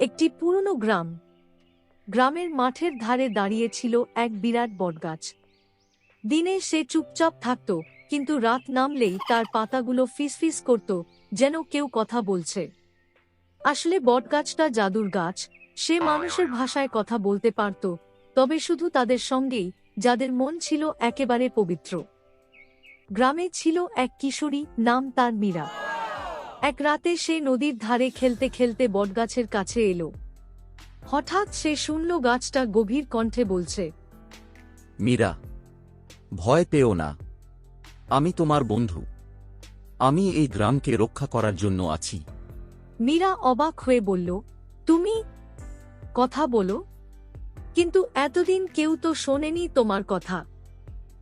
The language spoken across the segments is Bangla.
একটি পুরনো গ্রাম। গ্রামের মাঠের ধারে দাঁড়িয়ে ছিল এক বিরাট বটগাছ। দিনে সে চুপচাপ থাকত, কিন্তু রাত নামলেই তার পাতাগুলো ফিসফিস করত, যেন কেউ কথা বলছে। আসলে বটগাছটা জাদুর গাছ, সে মানুষের ভাষায় কথা বলতে পারত, তবে শুধু তাদের সঙ্গেই, যাদের মন ছিল একেবারে পবিত্র। গ্রামে ছিল এক কিশোরী, নাম তার মীরা। এক রাতে সে নদীর ধারে খেলতে খেলতে বটগাছের কাছে এলো। হঠাৎ সে শুনল গাছটা গভীর কণ্ঠে বলছে মীরা ভয় পেও না। আমি তোমার বন্ধু। আমি এই গ্রামকে রক্ষা করার জন্য আছি। মীরা অবাক হয়ে বলল তুমি? কথা বলো। কিন্তু এতদিন কেউ তো শোনেনি তোমার কথা।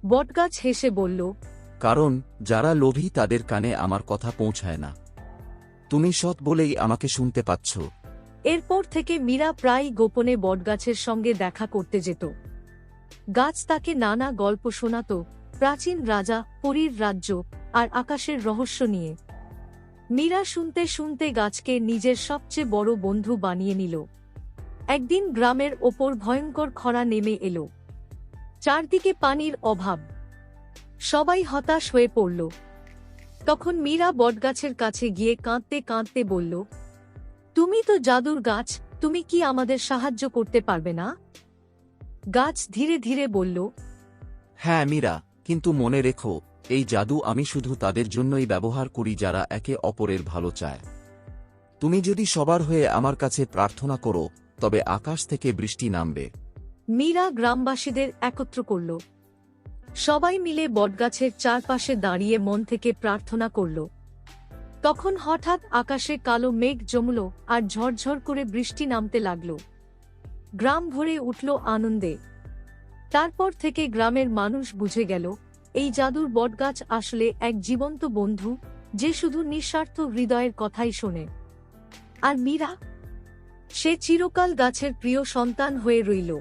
বটগাছ হেসে বলল কারণ যারা লোভী তাদের কানে আমার কথা পৌঁছায় না। তুমি সৎ বলেই আমাকে শুনতে পাচ্ছ। এরপর থেকে মীরা প্রায় গোপনে বটগাছের সঙ্গে দেখা করতে যেত। গাছ তাকে নানা গল্প শোনাত, প্রাচীন রাজা, পরীর রাজ্য, আর আকাশের রহস্য নিয়ে। মীরা শুনতে শুনতে গাছকে নিজের সবচেয়ে বড় বন্ধু বানিয়ে নিল। একদিন গ্রামের ওপর ভয়ঙ্কর খরা নেমে এলো। চারদিকে পানির অভাব। সবাই হতাশ হয়ে পড়ল। তখন মীরা বটগাছের কাছে গিয়ে কাঁদতে কাঁদতে বলল তুমি তো জাদুর গাছ তুমি কি আমাদের সাহায্য করতে পারবে না? গাছ ধীরে ধীরে বলল হ্যাঁ মীরা কিন্তু মনে রেখো এই জাদু আমি শুধু তাদের জন্যই ব্যবহার করি যারা একে অপরের ভালো চায়। তুমি যদি সবার হয়ে আমার কাছে প্রার্থনা করো তবে আকাশ থেকে বৃষ্টি নামবে। মীরা গ্রামবাসীদের একত্র করল সবাই মিলে বটগাছের চারপাশে দাঁড়িয়ে মন থেকে প্রার্থনা করল। তখন হঠাৎ আকাশে কালো মেঘ জমল আর ঝরঝর করে বৃষ্টি নামতে লাগল। গ্রাম ভরে উঠল আনন্দে। তারপর থেকে গ্রামের মানুষ বুঝে গেল, এই জাদুর বটগাছ আসলে এক জীবন্ত বন্ধু যে শুধু নিঃস্বার্থ হৃদয়ের কথাই শোনে। আর মীরা? সে চিরকাল গাছের প্রিয় সন্তান হয়ে রইল।